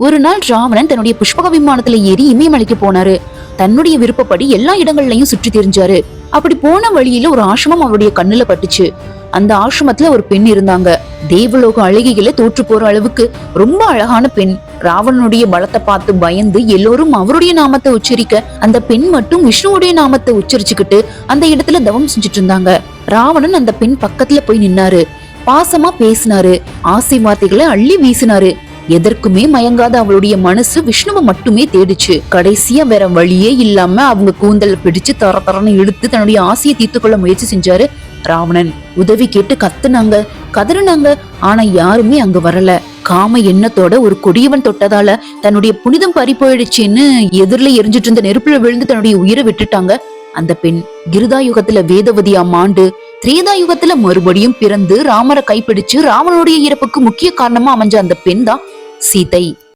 ஒரு நாள் ராவணன் தன்னுடைய புஷ்பக விமானத்துல ஏறி இமயமலைக்கு போனாரு. தன்னுடைய விருப்பப்படி எல்லா இடங்கள்லயும் சுற்றி தெரிஞ்சாரு. அப்படி போன வழியில ஒரு ஆசிரமம் அவருடைய கண்ணுல பட்டுச்சு. அந்த ஆசிரமத்துல ஒரு பெண் இருந்தாங்க. தேவலோக அழகிகளை தோற்று போற அளவுக்கு ரொம்ப அழகான பெண். ராவணனுடைய பலத்தை பார்த்து பயந்து எல்லோரும் அவருடைய நாமத்தை உச்சரிக்க அந்த பெண் மட்டும் விஷ்ணுவுடைய நாமத்தை உச்சரிச்சுக்கிட்டு அந்த இடத்துல தவம் செஞ்சுட்டு இருந்தாங்க. ராவணன் அந்த பெண் பக்கத்துல போய் நின்னாரு. பாசமா பேசினாரு. ஆசை வார்த்தைகளை அள்ளி வீசினாரு. எதற்குமே மயங்காத அவளுடைய மனசு விஷ்ணுவை மட்டுமே தேடிச்சு. கடைசியா வேற வழியே இல்லாம அவங்க கூந்தல் பிடிச்சு தர தரன்னு இழுத்து தன்னுடைய ஆசையை தீர்த்து கொள்ள முயற்சி செஞ்சாரு ராவணன். உதவி கேட்டு கத்துனாங்க கதறினாங்க. ஆனா யாருமே அங்க வரல. காம எண்ணத்தோட ஒரு கொடியவன் தொட்டதால தன்னுடைய புனிதம் பறி போயிடுச்சுன்னு எதிரில எரிஞ்சிட்டு இருந்த நெருப்புல விழுந்து தன்னுடைய உயிரை விட்டுட்டாங்க. அந்த பெண் கிருதா யுகத்துல வேதவதியா மாண்டு திரேதா யுகத்துல மறுபடியும் பிறந்து ராமரை கைப்பிடிச்சு ராவனுடைய இறப்புக்கு முக்கிய காரணமா அமைஞ்ச அந்த பெண் தான் సీతయ్య